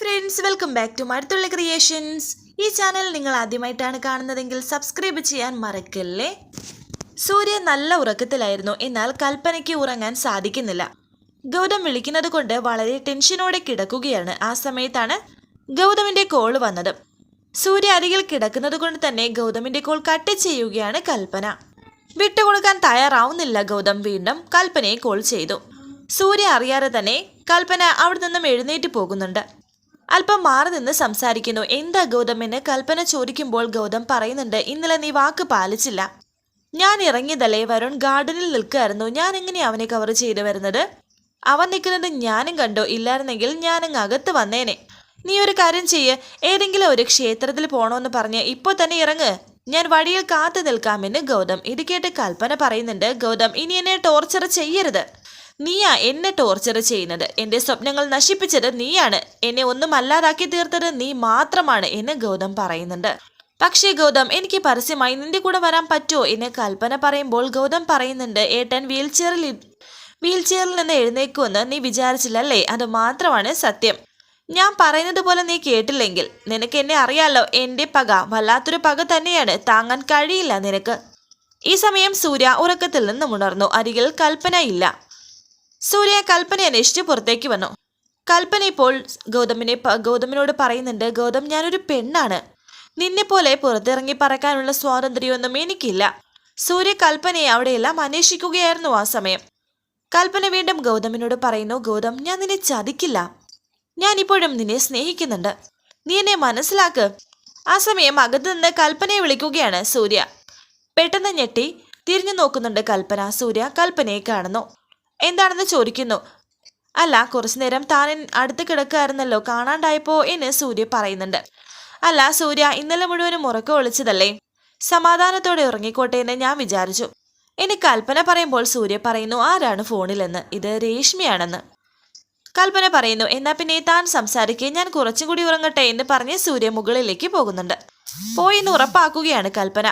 Friends welcome back to Mazhathulla creations ഈ channel നിങ്ങൾ ആദ്യമായിട്ടാണ് കാണുന്നതെങ്കിൽ സബ്സ്ക്രൈബ് ചെയ്യാൻ മറക്കല്ലേ? സൂര്യ നല്ല ഉറക്കത്തിലായിരുന്നു. എന്നാൽ കൽപ്പനയ്ക്ക് ഉറങ്ങാൻ സാധിക്കുന്നില്ല. ഗൗതം വിളിക്കുന്നത് കൊണ്ട് വളരെ ടെൻഷനോടെ കിടക്കുകയാണ്. ആ സമയത്താണ് ഗൗതമിന്റെ കോൾ വന്നത്. സൂര്യ അരികിൽ കിടക്കുന്നത് കൊണ്ട് തന്നെ ഗൗതമിന്റെ കോൾ കട്ട് ചെയ്യുകയാണ് കൽപ്പന. വിട്ടുകൊടുക്കാൻ തയ്യാറാവുന്നില്ല ഗൗതം. വീണ്ടും കൽപ്പനയെ കോൾ ചെയ്തു. സൂര്യ അറിയാതെ തന്നെ കൽപ്പന അവിടെ നിന്നും എഴുന്നേറ്റ് പോകുന്നുണ്ട്. അല്പം മാറി നിന്ന് സംസാരിക്കുന്നു. എന്താ ഗൗതം എന്ന് കൽപ്പന ചോദിക്കുമ്പോൾ ഗൗതം പറയുന്നുണ്ട് ഇന്നലെ നീ വാക്ക് പാലിച്ചില്ല. ഞാൻ ഇറങ്ങിയതല്ലേ വരുൺ ഗാർഡനിൽ നിൽക്കുകയായിരുന്നു. ഞാൻ എങ്ങനെ അവനെ കവർ ചെയ്തു വരുന്നത്? അവൻ നിൽക്കുന്നത് ഞാനും കണ്ടോ. ഇല്ലായിരുന്നെങ്കിൽ ഞാനങ്ങ് അകത്ത് വന്നേനെ. നീ ഒരു കാര്യം ചെയ്യ്. ഏതെങ്കിലും ഒരു ക്ഷേത്രത്തിൽ പോണോന്ന് പറഞ്ഞ് ഇപ്പോൾ തന്നെ ഇറങ്ങ്. ഞാൻ വഴിയിൽ കാത്തു നിൽക്കാമെന്ന് ഗൗതം. ഇത് കേട്ട് കൽപ്പന പറയുന്നുണ്ട് ഗൗതം ഇനി എന്നെ ടോർച്ചർ ചെയ്യരുത്. നീയാ എന്നെ ടോർച്ചർ ചെയ്യുന്നത്. എന്റെ സ്വപ്നങ്ങൾ നശിപ്പിച്ചത് നീയാണ്. എന്നെ ഒന്നും അല്ലാതാക്കി തീർത്തത് നീ മാത്രമാണ് എന്ന് ഗൗതം പറയുന്നുണ്ട്. പക്ഷേ ഗൗതം എനിക്ക് പരസ്യമായി നിന്റെ കൂടെ വരാൻ പറ്റുമോ എന്ന് കൽപ്പന പറയുമ്പോൾ ഗൗതം പറയുന്നുണ്ട് ഏട്ടൻ വീൽചെയറിൽ വീൽ ചെയറിൽ നിന്ന് എഴുന്നേക്കുമെന്ന് നീ വിചാരിച്ചില്ലല്ലേ? അത് മാത്രമാണ് സത്യം. ഞാൻ പറയുന്നത് പോലെ നീ കേട്ടില്ലെങ്കിൽ. നിനക്ക് എന്നെ അറിയാലോ എന്റെ പക വല്ലാത്തൊരു പക തന്നെയാണ്. താങ്ങാൻ കഴിയില്ല നിനക്ക്. ഈ സമയം സൂര്യ ഉറക്കത്തിൽ നിന്നും ഉണർന്നു. അരികിൽ കൽപ്പന ഇല്ല. സൂര്യ കൽപ്പന അന്വേഷിച്ച് പുറത്തേക്ക് വന്നു. കൽപ്പന ഇപ്പോൾ ഗൗതമിനെ ഗൗതമിനോട് പറയുന്നുണ്ട് ഗൗതം ഞാനൊരു പെണ്ണാണ്. നിന്നെ പോലെ പുറത്തിറങ്ങി പറക്കാനുള്ള സ്വാതന്ത്ര്യമൊന്നും എനിക്കില്ല. സൂര്യ കൽപ്പനയെ അവിടെയെല്ലാം അന്വേഷിക്കുകയായിരുന്നു ആ സമയം. കൽപ്പന വീണ്ടും ഗൗതമിനോട് പറയുന്നു ഗൗതം ഞാൻ നിന്നെ ചതിക്കില്ല. ഞാൻ ഇപ്പോഴും നിന്നെ സ്നേഹിക്കുന്നുണ്ട്. നീ എന്നെ മനസ്സിലാക്ക്. ആ സമയം അകത്ത് നിന്ന് കൽപ്പനയെ വിളിക്കുകയാണ് സൂര്യ. പെട്ടെന്ന് ഞെട്ടി തിരിഞ്ഞു നോക്കുന്നുണ്ട് കൽപ്പന. സൂര്യ കൽപ്പനയെ കാണുന്നു. എന്താണെന്ന് ചോദിക്കുന്നു. അല്ല കുറച്ചു നേരം താൻ അടുത്ത് കിടക്കുകയായിരുന്നല്ലോ കാണാണ്ടായപ്പോ എന്ന് സൂര്യ പറയുന്നുണ്ട്. അല്ല സൂര്യ ഇന്നലെ മുഴുവനും ഉറക്കം ഒളിച്ചതല്ലേ? സമാധാനത്തോടെ ഉറങ്ങിക്കോട്ടെ എന്ന് ഞാൻ വിചാരിച്ചു. ഇനി കൽപ്പന പറയുമ്പോൾ സൂര്യ പറയുന്നു ആരാണ് ഫോണിലെന്ന്? ഇത് രേഷ്മിയാണെന്ന്. കൽപ്പന പറയുന്നു എന്നാ പിന്നെ താൻ സംസാരിക്കെ. ഞാൻ കുറച്ചും കൂടി ഉറങ്ങട്ടെ എന്ന് പറഞ്ഞ് സൂര്യ മുകളിലേക്ക് പോകുന്നുണ്ട്. പോയി എന്ന് ഉറപ്പാക്കുകയാണ് കൽപ്പന.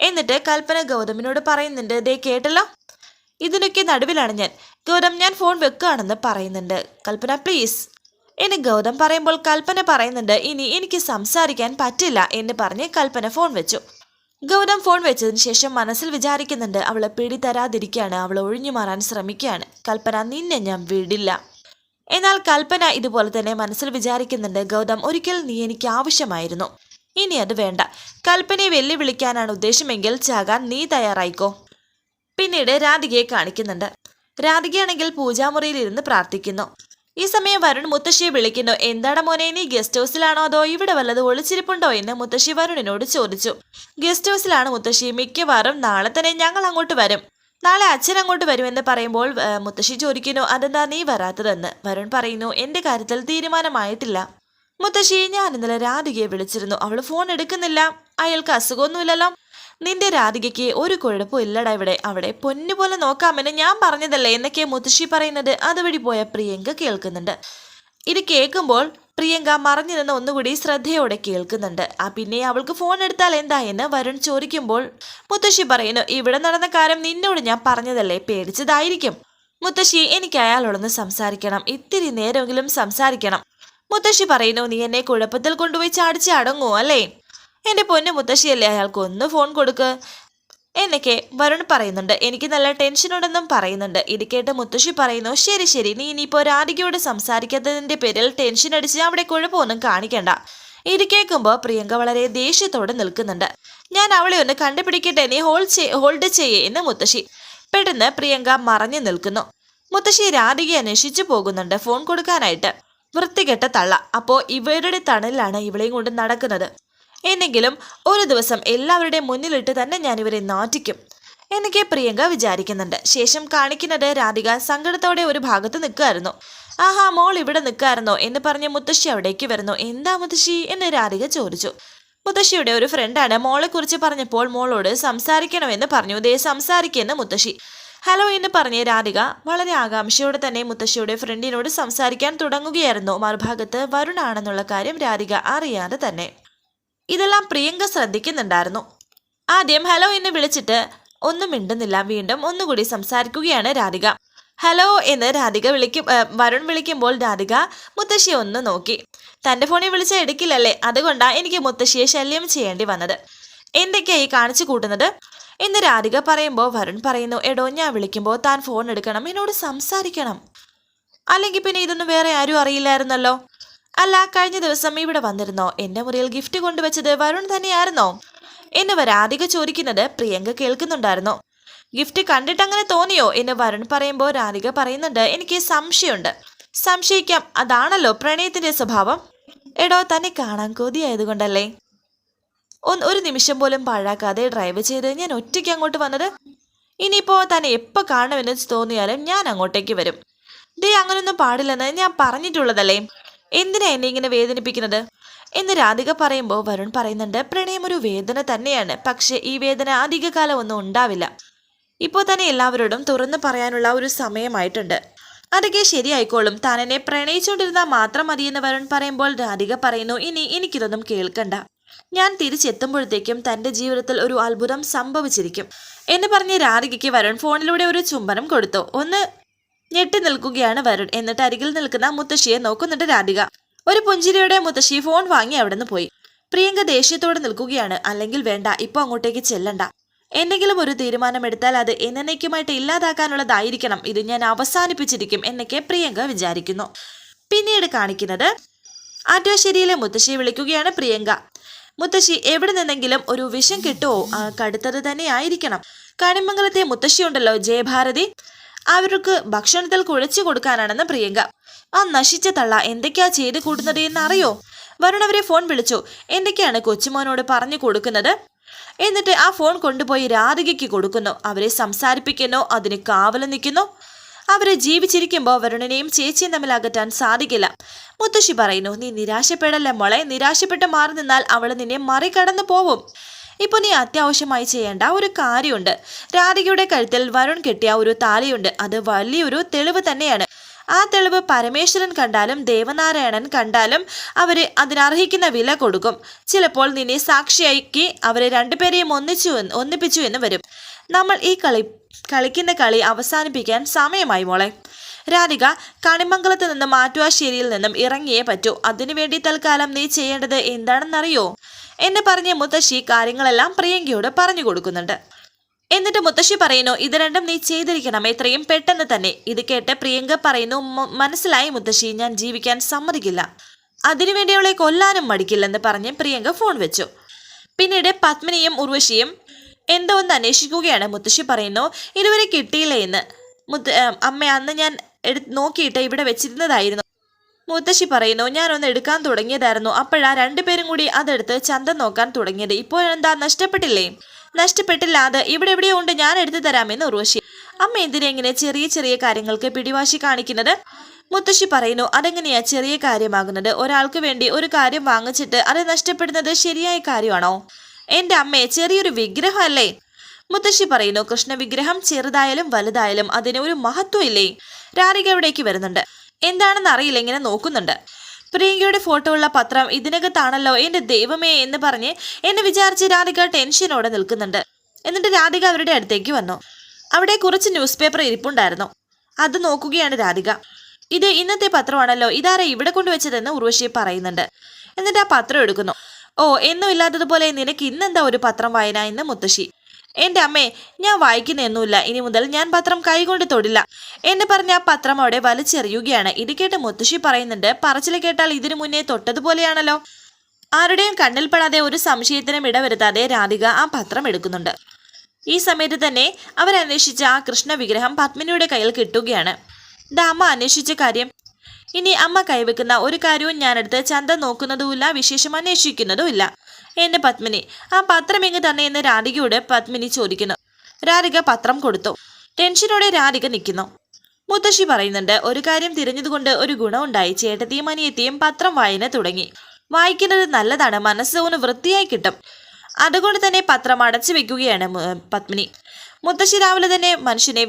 എന്നിട്ട് കൽപ്പന ഗൗതമിനോട് പറയുന്നുണ്ട് ദേ കേട്ടല്ലോ? ഇതിനൊക്കെ നടുവിലാണ് ഞാൻ. ഗൗതം ഞാൻ ഫോൺ വെക്കുകയാണെന്ന് പറയുന്നുണ്ട്. കൽപ്പന പ്ലീസ് എന്ന് ഗൗതം പറയുമ്പോൾ കൽപ്പന പറയുന്നുണ്ട് ഇനി എനിക്ക് സംസാരിക്കാൻ പറ്റില്ല എന്ന് പറഞ്ഞ് കൽപ്പന ഫോൺ വെച്ചു. ഗൗതം ഫോൺ വെച്ചതിന് ശേഷം മനസ്സിൽ വിചാരിക്കുന്നുണ്ട് അവളെ പിടി തരാതിരിക്കുകയാണ് അവൾ ഒഴിഞ്ഞു മാറാൻ ശ്രമിക്കുകയാണ്. കൽപ്പന നിന്നെ ഞാൻ വിടില്ല. എന്നാൽ കൽപ്പന ഇതുപോലെ തന്നെ മനസ്സിൽ വിചാരിക്കുന്നുണ്ട് ഗൗതം ഒരിക്കൽ നീ എനിക്ക് ആവശ്യമായിരുന്നു. ഇനി അത് വേണ്ട. കൽപ്പനയെ വെല്ലുവിളിക്കാനാണ് ഉദ്ദേശമെങ്കിൽ ചാകാൻ നീ തയ്യാറായിക്കോ. പിന്നീട് രാധികയെ കാണിക്കുന്നുണ്ട്. രാധികയാണെങ്കിൽ പൂജാമുറിയിൽ ഇരുന്ന് പ്രാർത്ഥിക്കുന്നു. ഈ സമയം വരുൺ മുത്തശ്ശിയെ വിളിക്കുന്നു. എന്താണ് മോനെ നീ ഗസ്റ്റ് ഹൗസിലാണോ അതോ ഇവിടെ വല്ലത് ഒളിച്ചിരിപ്പുണ്ടോ? എന്ന് മുത്തശ്ശി വരുണിനോട് ചോദിച്ചു. ഗസ്റ്റ് ഹൗസിലാണ് മുത്തശ്ശി. മിക്കവാറും നാളെ തന്നെ ഞങ്ങൾ അങ്ങോട്ട് വരും. നാളെ അച്ഛൻ അങ്ങോട്ട് വരുമെന്ന് പറയുമ്പോൾ മുത്തശ്ശി ചോദിക്കുന്നു അതെന്താ നീ വരാത്തതെന്ന്? വരുൺ പറയുന്നു എന്റെ കാര്യത്തിൽ തീരുമാനമായിട്ടില്ല. മുത്തശ്ശി ഞാൻ ഇന്നലെ രാധികയെ വിളിച്ചിരുന്നു. അവൾ ഫോൺ എടുക്കുന്നില്ല. അയാൾക്ക് അസുഖമൊന്നുമില്ലല്ലോ. നിന്റെ രാധികയ്ക്ക് ഒരു കുഴപ്പവും ഇല്ലടാ ഇവിടെ. അവിടെ പൊന്നുപോലെ നോക്കാമെന്ന് ഞാൻ പറഞ്ഞതല്ലേ എന്നൊക്കെ മുത്തശ്ശി പറയുന്നത് അതുവഴി പോയ പ്രിയങ്ക കേൾക്കുന്നുണ്ട്. ഇത് കേൾക്കുമ്പോൾ പ്രിയങ്ക മറഞ്ഞു നിന്ന് ഒന്നുകൂടി ശ്രദ്ധയോടെ കേൾക്കുന്നുണ്ട്. ആ പിന്നെ അവൾക്ക് ഫോൺ എടുത്താൽ എന്താ എന്ന് വരുൺ ചോദിക്കുമ്പോൾ മുത്തശ്ശി പറയുന്നു ഇവിടെ നടന്ന കാര്യം നിന്നോട് ഞാൻ പറഞ്ഞതല്ലേ? പേടിച്ചതായിരിക്കും. മുത്തശ്ശി എനിക്ക് അയാളോടൊന്ന് സംസാരിക്കണം. ഇത്തിരി നേരമെങ്കിലും സംസാരിക്കണം. മുത്തശ്ശി പറയുന്നു നീ എന്നെ കുഴപ്പത്തിൽ കൊണ്ടുപോയി ചാടിച്ച് അടങ്ങുമോ അല്ലേ എന്റെ പൊന്നു മുത്തശ്ശിയല്ലേ അയാൾക്ക് ഒന്ന് ഫോൺ കൊടുക്ക്. എന്നൊക്കെ വരുൺ പറയുന്നുണ്ട്. എനിക്ക് നല്ല ടെൻഷനുണ്ടെന്നും പറയുന്നുണ്ട്. ഇത് കേട്ട് മുത്തശ്ശി പറയുന്നു ശരി ശരി. നീ ഇനിയിപ്പോൾ രാധികയോട് സംസാരിക്കാത്തതിന്റെ പേരിൽ ടെൻഷൻ അടിച്ച് അവിടെ കുഴപ്പമൊന്നും കാണിക്കണ്ട. ഇത് കേൾക്കുമ്പോൾ പ്രിയങ്ക വളരെ ദേഷ്യത്തോടെ നിൽക്കുന്നുണ്ട്. ഞാൻ അവളെ ഒന്ന് കണ്ടുപിടിക്കട്ടെ. നീ ഹോൾഡ് ചെയ് ഹോൾഡ് ചെയ്യേ എന്ന് മുത്തശ്ശി. പെട്ടെന്ന് പ്രിയങ്ക മറഞ്ഞു നിൽക്കുന്നു. മുത്തശ്ശി രാധികയെ അന്വേഷിച്ചു പോകുന്നുണ്ട് ഫോൺ കൊടുക്കാനായിട്ട്. വൃത്തികെട്ട തള്ള. അപ്പോൾ ഇവരുടെ തണലിലാണ് ഇവളെയും കൊണ്ട് നടക്കുന്നത്. എന്നെങ്കിലും ഒരു ദിവസം എല്ലാവരുടെയും മുന്നിലിട്ട് തന്നെ ഞാൻ ഇവരെ നാറ്റിക്കും. എന്നൊക്കെ പ്രിയങ്ക വിചാരിക്കുന്നുണ്ട്. ശേഷം കാണിക്കുന്നത് രാധിക സങ്കടത്തോടെ ഒരു ഭാഗത്ത് നിൽക്കുമായിരുന്നു ആഹാ മോൾ ഇവിടെ നിൽക്കാറുണ്ടോ എന്ന് പറഞ്ഞ് മുത്തശ്ശി അവിടേക്ക് വരുന്നു. എന്താ മുത്തശ്ശി എന്ന് രാധിക ചോദിച്ചു. മുത്തശ്ശിയുടെ ഒരു ഫ്രണ്ടാണ് മോളെ കുറിച്ച് പറഞ്ഞപ്പോൾ മോളോട് സംസാരിക്കണമെന്ന് പറഞ്ഞു. ദേ സംസാരിക്കുമെന്ന് മുത്തശ്ശി. ഹലോ എന്ന് പറഞ്ഞ രാധിക വളരെ ആകാംക്ഷയോടെ തന്നെ മുത്തശ്ശിയുടെ ഫ്രണ്ടിനോട് സംസാരിക്കാൻ തുടങ്ങുകയായിരുന്നു. മറുഭാഗത്ത് വരുണാണെന്നുള്ള കാര്യം രാധിക അറിയാതെ തന്നെ. ഇതെല്ലാം പ്രിയങ്ക ശ്രദ്ധിക്കുന്നുണ്ടായിരുന്നു. ആദ്യം ഹലോ എന്ന് വിളിച്ചിട്ട് ഒന്നും മിണ്ടുന്നില്ല. വീണ്ടും ഒന്നുകൂടി സംസാരിക്കുകയാണ് രാധിക. ഹലോ എന്ന് രാധിക വിളിക്കും വരുൺ വിളിക്കുമ്പോൾ രാധിക മുത്തശ്ശിയെ ഒന്ന് നോക്കി. തന്റെ ഫോണിൽ വിളിച്ച എടുക്കില്ലല്ലേ? അതുകൊണ്ടാണ് എനിക്ക് മുത്തശ്ശിയെ ശല്യം ചെയ്യേണ്ടി വന്നത്. എന്തൊക്കെയായി കാണിച്ചു കൂട്ടുന്നത്? എന്ന് രാധിക പറയുമ്പോൾ വരുൺ പറയുന്നു എടോ ഞാൻ വിളിക്കുമ്പോൾ താൻ ഫോൺ എടുക്കണം എന്നോട് സംസാരിക്കണം. അല്ലെങ്കിൽ പിന്നെ ഇതൊന്നും വേറെ ആരും അറിയില്ലായിരുന്നല്ലോ? അല്ല കഴിഞ്ഞ ദിവസം ഇവിടെ വന്നിരുന്നോ? എന്റെ മുറിയിൽ ഗിഫ്റ്റ് കൊണ്ടുവച്ചത് വരുൺ തന്നെയായിരുന്നോ? എന്നെ രാധിക ചോദിക്കുന്നത് പ്രിയങ്ക കേൾക്കുന്നുണ്ടായിരുന്നു? ഗിഫ്റ്റ് കണ്ടിട്ട് അങ്ങനെ തോന്നിയോ? എന്ന് വരുൺ പറയുമ്പോൾ രാധിക പറയുന്നുണ്ട് എനിക്ക് സംശയമുണ്ട്. സംശയിക്കാം അതാണല്ലോ പ്രണയത്തിന്റെ സ്വഭാവം. എടോ തന്നെ കാണാൻ കൊതിയായതുകൊണ്ടല്ലേ? ഒന്ന് ഒരു നിമിഷം പോലും പാഴാക്കാതെ ഡ്രൈവ് ചെയ്ത് ഞാൻ ഒറ്റയ്ക്ക് അങ്ങോട്ട് വന്നത്. ഇനിയിപ്പോ തന്നെ എപ്പോൾ കാണണമെന്ന് തോന്നിയാലും ഞാൻ അങ്ങോട്ടേക്ക് വരും. ദേ അങ്ങനൊന്നും പാടില്ലെന്ന് ഞാൻ പറഞ്ഞിട്ടുള്ളതല്ലേ? എന്തിനാ എന്നെ ഇങ്ങനെ വേദനിപ്പിക്കുന്നത്? എന്ന് രാധിക പറയുമ്പോൾ വരുൺ പറയുന്നുണ്ട് പ്രണയം ഒരു വേദന തന്നെയാണ് പക്ഷെ ഈ വേദന അധികകാലം ഒന്നും ഉണ്ടാവില്ല. ഇപ്പോൾ തന്നെ എല്ലാവരോടും തുറന്നു പറയാനുള്ള ഒരു സമയമായിട്ടുണ്ട്. അതൊക്കെ ശരിയായിക്കോളും താൻ എന്നെ പ്രണയിച്ചുകൊണ്ടിരുന്നാൽ മാത്രം മതിയെന്ന് വരുൺ പറയുമ്പോൾ രാധിക പറയുന്നു ഇനി എനിക്കിതൊന്നും കേൾക്കണ്ട. ഞാൻ തിരിച്ചെത്തുമ്പോഴത്തേക്കും തന്റെ ജീവിതത്തിൽ ഒരു അത്ഭുതം സംഭവിച്ചിരിക്കും. എന്ന് പറഞ്ഞ് രാധികയ്ക്ക് വരുൺ ഫോണിലൂടെ ഒരു ചുംബനം കൊടുത്തു. ഒന്ന് ഞെട്ടി നിൽക്കുകയാണ് വരുൺ. എന്നിട്ട് അരികിൽ നിൽക്കുന്ന മുത്തശ്ശിയെ നോക്കുന്നുണ്ട് രാധിക. ഒരു പുഞ്ചിരിയുടെ മുത്തശ്ശി ഫോൺ വാങ്ങി അവിടെ പോയി. പ്രിയങ്ക ദേഷ്യത്തോടെ നിൽക്കുകയാണ്. അല്ലെങ്കിൽ വേണ്ട ഇപ്പൊ അങ്ങോട്ടേക്ക് ചെല്ലണ്ട. എന്തെങ്കിലും ഒരു തീരുമാനമെടുത്താൽ അത് എന്നേക്കുമായിട്ട് ഇല്ലാതാക്കാനുള്ളതായിരിക്കണം. ഇത് ഞാൻ അവസാനിപ്പിച്ചിരിക്കും എന്നൊക്കെ പ്രിയങ്ക വിചാരിക്കുന്നു. പിന്നീട് കാണിക്കുന്നത് ആറ്റുവാശ്ശേരിയിലെ മുത്തശ്ശിയെ വിളിക്കുകയാണ് പ്രിയങ്ക. മുത്തശ്ശി എവിടെ നിന്നെങ്കിലും ഒരു വിഷം കിട്ടുമോ കടുത്തത് തന്നെ ആയിരിക്കണം. കണിമംഗലത്തെ മുത്തശ്ശിയുണ്ടല്ലോ ജയഭാരതി. അവർക്ക് ഭക്ഷണത്തിൽ കുഴച്ചു കൊടുക്കാനാണെന്ന് പ്രിയങ്ക. ആ നശിച്ച തള്ള എന്തൊക്കെയാ ചെയ്ത് കൂട്ടുന്നത് എന്ന് അറിയോ വരുൺ ഫോൺ വിളിച്ചു. എന്തൊക്കെയാണ് കൊച്ചുമോനോട് പറഞ്ഞു കൊടുക്കുന്നത്? എന്നിട്ട് ആ ഫോൺ കൊണ്ടുപോയി രാധികയ്ക്ക് കൊടുക്കുന്നു. അവരെ സംസാരിപ്പിക്കുന്നു അതിന് കാവൽ നിൽക്കുന്നു. അവരെ ജീവിച്ചിരിക്കുമ്പോൾ വരുണനെയും ചേച്ചിയും തമ്മിൽ അകറ്റാൻ സാധിക്കില്ല. മുത്തശ്ശി പറയുന്നു നീ നിരാശപ്പെടല്ലേ മോളെ? നിരാശപ്പെട്ട് മാറി നിന്നാൽ അവൾ നിന്നെ മറികടന്നു പോവും. ഇപ്പോൾ നീ അത്യാവശ്യമായി ചെയ്യേണ്ട ഒരു കാര്യമുണ്ട്. രാധികയുടെ കഴുത്തിൽ വരുൺ കെട്ടിയ ഒരു താലിയുണ്ട്. അത് വലിയൊരു തെളിവ് തന്നെയാണ്. ആ തെളിവ് പരമേശ്വരൻ കണ്ടാലും ദേവനാരായണൻ കണ്ടാലും അവർ അതിനർഹിക്കുന്ന വില കൊടുക്കും. ചിലപ്പോൾ നിന്നെ സാക്ഷിയാക്കി അവരെ രണ്ടുപേരെയും ഒന്നിച്ചു ഒന്നിപ്പിച്ചു എന്ന് വരും. നമ്മൾ ഈ കളി കളിക്കുന്ന കളി അവസാനിപ്പിക്കാൻ സമയമായി മോളെ. രാധിക കണിമംഗലത്ത് നിന്നും ആറ്റുവാശ്ശേരിയിൽ നിന്നും ഇറങ്ങിയേ പറ്റൂ. അതിനുവേണ്ടി തൽക്കാലം നീ ചെയ്യേണ്ടത് എന്താണെന്നറിയോ? എന്ന് പറഞ്ഞ് മുത്തശ്ശി കാര്യങ്ങളെല്ലാം പ്രിയങ്കയോട് പറഞ്ഞു കൊടുക്കുന്നുണ്ട്. എന്നിട്ട് മുത്തശ്ശി പറയുന്നു ഇത് രണ്ടും നീ ചെയ്തിരിക്കണം. എത്രയും പെട്ടെന്ന് തന്നെ. ഇത് കേട്ട് പ്രിയങ്ക പറയുന്നു മനസ്സിലായി മുത്തശ്ശി ഞാൻ ജീവിക്കാൻ സമ്മതിക്കില്ല. അതിനുവേണ്ടി അവളെ കൊല്ലാനും മടിക്കില്ലെന്ന് പറഞ്ഞ് പ്രിയങ്ക ഫോൺ വെച്ചു. പിന്നീട് പത്മിനിയും ഉർവശിയും എന്തോ ഒന്ന് അന്വേഷിക്കുകയാണ്. മുത്തശ്ശി പറയുന്നു ഇതുവരെ കിട്ടിയില്ല എന്ന്? മുത്ത അമ്മ അന്ന് ഞാൻ എടു നോക്കിയിട്ട് ഇവിടെ വെച്ചിരുന്നതായിരുന്നു. മുത്തശ്ശി പറയുന്നു ഞാനൊന്ന് എടുക്കാൻ തുടങ്ങിയതായിരുന്നു. അപ്പോഴാ രണ്ടുപേരും കൂടി അതെടുത്ത് ചന്തം നോക്കാൻ തുടങ്ങിയത്. ഇപ്പോൾ എന്താ നഷ്ടപ്പെട്ടില്ലേ? നഷ്ടപ്പെട്ടില്ല അത് ഇവിടെ എവിടെയോ ഉണ്ട്. ഞാൻ എടുത്തു തരാമെന്ന് ഉർവശി. അമ്മ എന്തിനെങ്ങനെ ചെറിയ ചെറിയ കാര്യങ്ങൾക്ക് പിടിവാശി കാണിക്കുന്നത്? മുത്തശ്ശി പറയുന്നു അതെങ്ങനെയാ ചെറിയ കാര്യമാകുന്നത്? ഒരാൾക്ക് വേണ്ടി ഒരു കാര്യം വാങ്ങിച്ചിട്ട് അത് നഷ്ടപ്പെടുന്നത് ശരിയായ കാര്യമാണോ? എന്റെ അമ്മയെ ചെറിയൊരു വിഗ്രഹമല്ലേ? മുത്തശ്ശി പറയുന്നു കൃഷ്ണവിഗ്രഹം ചെറുതായാലും വലുതായാലും അതിന് ഒരു മഹത്വം ഇല്ലേ? രാധിക ഇവിടേക്ക് വരുന്നുണ്ട്? എന്താണെന്ന് അറിയില്ല ഇങ്ങനെ നോക്കുന്നുണ്ട്. പ്രിയങ്കയുടെ ഫോട്ടോ ഉള്ള പത്രം ഇതിനകത്താണല്ലോ എന്റെ ദൈവമേ എന്ന് പറഞ്ഞ് എന്നെ വിചാരിച്ച് രാധിക ടെൻഷനോടെ നിൽക്കുന്നുണ്ട്. എന്നിട്ട് രാധിക അവരുടെ അടുത്തേക്ക് വന്നു. അവിടെ കുറച്ച് ന്യൂസ് പേപ്പർ ഇരിപ്പുണ്ടായിരുന്നു. അത് നോക്കുകയാണ് രാധിക. ഇത് ഇന്നത്തെ പത്രമാണല്ലോ ഇതാരാ ഇവിടെ കൊണ്ടുവച്ചതെന്ന് ഉർവശി പറയുന്നുണ്ട്. എന്നിട്ട് ആ പത്രം എടുക്കുന്നു. ഓ എന്നും ഇല്ലാത്തതുപോലെ നിനക്ക് ഇന്നെന്താ ഒരു പത്രം വായന? എന്ന് മുത്തശ്ശി. എന്റെ അമ്മേ ഞാൻ വായിക്കുന്നൊന്നുമില്ല ഇനി മുതൽ ഞാൻ പത്രം കൈകൊണ്ട് തൊടില്ല. എന്ന് പറഞ്ഞ പത്രം അവിടെ വലിച്ചെറിയുകയാണ്. ഇത് കേട്ട് മുത്തശ്ശി പറയുന്നുണ്ട് പറച്ചിൽ കേട്ടാൽ ഇതിനു മുന്നേ തൊട്ടതുപോലെയാണല്ലോ. ആരുടെയും കണ്ണിൽപ്പെടാതെ ഒരു സംശയത്തിനും ഇടവരുത്താതെ രാധിക ആ പത്രം എടുക്കുന്നുണ്ട്. ഈ സമയത്ത് തന്നെ അവരന്വേഷിച്ച ആ കൃഷ്ണ വിഗ്രഹം പത്മിനിയുടെ കയ്യിൽ കിട്ടുകയാണ്. ദാ അമ്മ അന്വേഷിച്ച കാര്യം. ഇനി അമ്മ കൈവെക്കുന്ന ഒരു കാര്യവും ഞാനെടുത്ത് ചന്ത നോക്കുന്നതുമില്ല വിശേഷം അന്വേഷിക്കുന്നതുമില്ല. എന്നെ പത്മിനി. ആ പത്രം എങ്ങ് തന്നെ എന്ന് രാധികയോട് പത്മിനി ചോദിക്കുന്നു. രാധിക പത്രം കൊടുത്തു. ടെൻഷനോടെ രാധിക നിൽക്കുന്നു മുത്തശ്ശി പറയുന്നുണ്ട് ഒരു കാര്യം തിരഞ്ഞതുകൊണ്ട് ഒരു ഗുണമുണ്ടായി. ചേട്ടത്തിയും അനിയത്തിയും പത്രം വായന തുടങ്ങി. വായിക്കുന്നത് നല്ലതാണ് മനസ്സ് ഒന്ന് വൃത്തിയായി കിട്ടും. അതുകൊണ്ട് തന്നെ പത്രം അടച്ചു വെക്കുകയാണ് പത്മിനി. മുത്തശ്ശി രാവിലെ തന്നെ മനുഷ്യനെ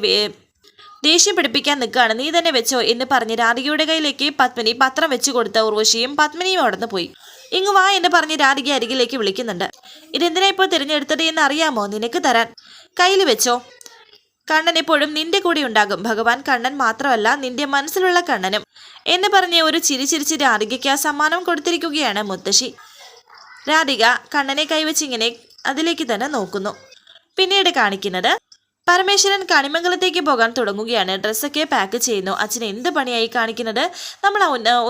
ദേഷ്യം പിടിപ്പിക്കാൻ നിൽക്കുകയാണ്. നീ തന്നെ വെച്ചോ എന്ന് പറഞ്ഞ് രാധികയുടെ കയ്യിലേക്ക് പത്മിനി പത്രം വെച്ചു കൊടുത്ത ഉർവശിയും പത്മിനിയും അടന്നു പോയി. ഇങ്ങ് വാ എന്ന് പറഞ്ഞ് രാധിക അരികിലേക്ക് വിളിക്കുന്നുണ്ട്. ഇതെന്തിനാ ഇപ്പോൾ തിരഞ്ഞെടുത്തത് എന്ന് അറിയാമോ? നിനക്ക് തരാൻ. കയ്യിൽ വെച്ചോ. കണ്ണൻ എപ്പോഴും നിന്റെ കൂടെ ഉണ്ടാകും. ഭഗവാൻ കണ്ണൻ മാത്രമല്ല നിന്റെ മനസ്സിലുള്ള കണ്ണനും. എന്ന് പറഞ്ഞ് ഒരു ചിരി ചിരിച്ച് രാധികയ്ക്ക് ആ സമ്മാനം കൊടുത്തിരിക്കുകയാണ് മുത്തശ്ശി. രാധിക കണ്ണനെ കൈവച്ചിങ്ങനെ അതിലേക്ക് തന്നെ നോക്കുന്നു. പിന്നീട് കാണിക്കുന്നത് പരമേശ്വരൻ കണിമംഗലത്തേക്ക് പോകാൻ തുടങ്ങുകയാണ്. ഡ്രസ്സൊക്കെ പാക്ക് ചെയ്യുന്നു. അച്ഛൻ എന്ത് പണിയായി കാണിക്കുന്നത്? നമ്മൾ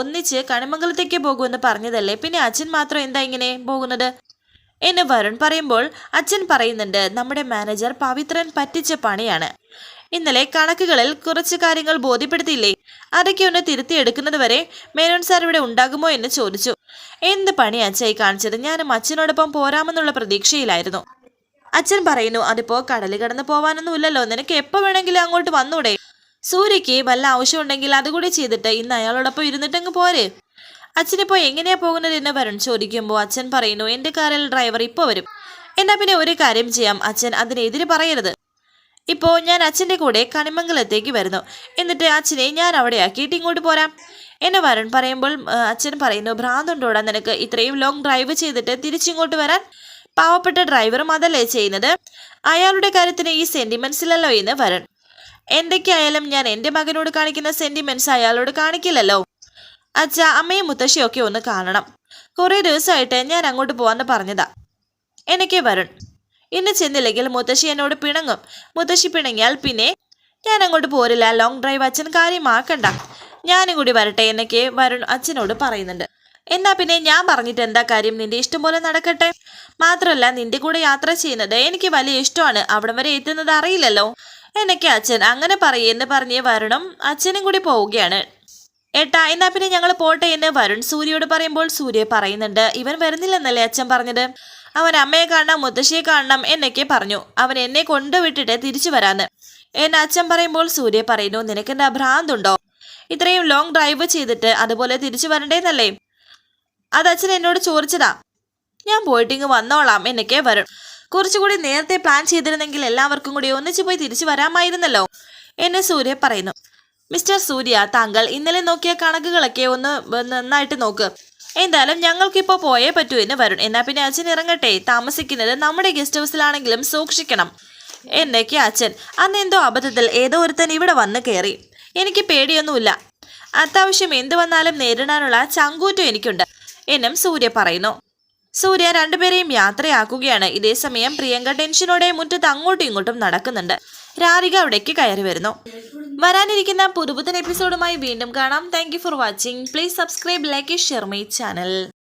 ഒന്നിച്ച് കണിമംഗലത്തേക്ക് പോകുമെന്ന് പറഞ്ഞതല്ലേ? പിന്നെ അച്ഛൻ മാത്രം എന്താ ഇങ്ങനെ പോകുന്നത്? എന്ന് വരുൺ പറയുമ്പോൾ അച്ഛൻ പറയുന്നുണ്ട് നമ്മുടെ മാനേജർ പവിത്രൻ പറ്റിച്ച പണിയാണ്. ഇന്നലെ കണക്കുകളിൽ കുറച്ച് കാര്യങ്ങൾ ബോധ്യപ്പെടുത്തിയില്ലേ? അതൊക്കെ ഒന്ന് തിരുത്തിയെടുക്കുന്നത് വരെ മേനോൻ സാർ ഇവിടെ ഉണ്ടാകുമോ എന്ന് ചോദിച്ചു. എന്ത് പണി അച്ഛായി കാണിച്ചത്? ഞാനും അച്ഛനോടൊപ്പം പോരാമെന്നുള്ള പ്രതീക്ഷയിലായിരുന്നു. അച്ഛൻ പറയുന്നു അതിപ്പോ കടൽ കടന്ന് പോവാനൊന്നും ഇല്ലല്ലോ. നിനക്ക് എപ്പോ വേണമെങ്കിലും അങ്ങോട്ട് വന്നൂടെ? സൂര്യക്ക് വല്ല ആവശ്യമുണ്ടെങ്കിൽ അതുകൂടി ചെയ്തിട്ട് ഇന്ന് അയാളോടൊപ്പം ഇരുന്നിട്ടങ്ങ് പോരെ. അച്ഛനിപ്പോ എങ്ങനെയാ പോകുന്നത്? എന്ന് വരുൺ ചോദിക്കുമ്പോൾ അച്ഛൻ പറയുന്നു എന്റെ കാറിൽ ഡ്രൈവർ ഇപ്പോൾ വരും. എന്നാ പിന്നെ ഒരു കാര്യം ചെയ്യാം. അച്ഛൻ അതിനെതിരെ പറയരുത്. ഇപ്പോൾ ഞാൻ അച്ഛന്റെ കൂടെ കണിമംഗലത്തേക്ക് വരുന്നു. എന്നിട്ട് അച്ഛനെ ഞാൻ അവിടെ ആക്കിയിട്ട് ഇങ്ങോട്ട് പോരാം. എന്നെ വരുൺ പറയുമ്പോൾ അച്ഛൻ പറയുന്നു ഭ്രാന്തുണ്ടോടാ നിനക്ക്? ഇത്രയും ലോങ് ഡ്രൈവ് ചെയ്തിട്ട് തിരിച്ചിങ്ങോട്ട് വരാൻ? പാവപ്പെട്ട ഡ്രൈവറും അതല്ലേ ചെയ്യുന്നത്? അയാളുടെ കാര്യത്തിന് ഈ സെന്റിമെന്റ്സിലല്ലോ എന്ന് വരൺ. എന്തൊക്കെയായാലും ഞാൻ എന്റെ മകനോട് കാണിക്കുന്ന സെന്റിമെന്റ്സ് അയാളോട് കാണിക്കില്ലല്ലോ. അച്ഛ അമ്മയും മുത്തശ്ശിയൊക്കെ ഒന്ന് കാണണം. കുറേ ദിവസമായിട്ട് ഞാൻ അങ്ങോട്ട് പോവാന്ന് പറഞ്ഞതാ. എനിക്ക് വരുൺ. ഇന്ന് ചെന്നില്ലെങ്കിൽ മുത്തശ്ശി എന്നോട് പിണങ്ങും. മുത്തശ്ശി പിണങ്ങിയാൽ പിന്നെ ഞാൻ അങ്ങോട്ട് പോരില്ല. ലോങ് ഡ്രൈവ് അച്ഛൻ കാര്യമാക്കണ്ട. ഞാനും കൂടി വരട്ടെ എന്നൊക്കെ വരുൺ അച്ഛനോട് പറയുന്നുണ്ട്. എന്നാ പിന്നെ ഞാൻ പറഞ്ഞിട്ട് എന്താ കാര്യം? നിന്റെ ഇഷ്ടം പോലെ നടക്കട്ടെ. മാത്രല്ല നിന്റെ കൂടെ യാത്ര ചെയ്യുന്നത് എനിക്ക് വലിയ ഇഷ്ടമാണ്. അവിടം വരെ എത്തുന്നത് അറിയില്ലല്ലോ. എന്നൊക്കെ അച്ഛൻ അങ്ങനെ പറയെന്ന് പറഞ്ഞ് വരുണും അച്ഛനും കൂടി പോവുകയാണ്. ഏട്ടാ എന്നാ പിന്നെ ഞങ്ങൾ പോട്ടെ എന്ന് വരുൺ സൂര്യയോട് പറയുമ്പോൾ സൂര്യ പറയുന്നുണ്ട്. ഇവൻ വരുന്നില്ലെന്നല്ലേ അച്ഛൻ പറഞ്ഞത്? അവൻ അമ്മയെ കാണണം മുത്തശ്ശിയെ കാണണം എന്നൊക്കെ പറഞ്ഞു. അവൻ എന്നെ കൊണ്ടുവിട്ടിട്ട് തിരിച്ചു വരാന്ന്. എന്നെ അച്ഛൻ പറയുമ്പോൾ സൂര്യ പറയുന്നു നിനക്കെന്താ ഭ്രാന്തുണ്ടോ? ഇത്രയും ലോങ് ഡ്രൈവ് ചെയ്തിട്ട് അതുപോലെ തിരിച്ചു വരണ്ടേന്നല്ലേ? അത് അച്ഛൻ എന്നോട് ചോദിച്ചതാ. ഞാൻ പോയിട്ട് ഇങ്ങ് വന്നോളാം എന്നൊക്കെ വരും. കുറച്ചുകൂടി നേരത്തെ പ്ലാൻ ചെയ്തിരുന്നെങ്കിൽ എല്ലാവർക്കും കൂടി ഒന്നിച്ചു പോയി തിരിച്ചു വരാമായിരുന്നല്ലോ എന്നെ സൂര്യ പറയുന്നു. മിസ്റ്റർ സൂര്യ താങ്കൾ ഇന്നലെ നോക്കിയ കണക്കുകളൊക്കെ ഒന്ന് നന്നായിട്ട് നോക്ക്. എന്തായാലും ഞങ്ങൾക്കിപ്പോൾ പോയേ പറ്റൂ എന്ന് വരും എന്നാ പിന്നെ അച്ഛൻ ഇറങ്ങട്ടെ താമസിക്കുന്നത് നമ്മുടെ ഗസ്റ്റ് ഹൗസിലാണെങ്കിലും സൂക്ഷിക്കണം എന്നൊക്കെ അച്ഛൻ. അന്ന് എന്തോ അബദ്ധത്തിൽ ഏതോ ഒരുത്തൻ ഇവിടെ വന്ന് കയറി എനിക്ക് പേടിയൊന്നുമില്ല. അത്യാവശ്യം എന്ത് വന്നാലും നേരിടാനുള്ള ചങ്കൂറ്റം എനിക്കുണ്ട്. എന്നും സൂര്യ പറയുന്നു. സൂര്യ രണ്ടുപേരെയും യാത്രയാക്കുകയാണ്. ഇതേസമയം പ്രിയങ്ക ടെൻഷനോടെ മുറ്റത്ത് അങ്ങോട്ടും ഇങ്ങോട്ടും നടക്കുന്നുണ്ട്. രാധിക അവിടേക്ക് കയറി വരുന്നു. വരാനിരിക്കുന്ന പുതുപുത്തൻ എപ്പിസോഡുമായി വീണ്ടും കാണാം. Thank for watching please subscribe like share my channel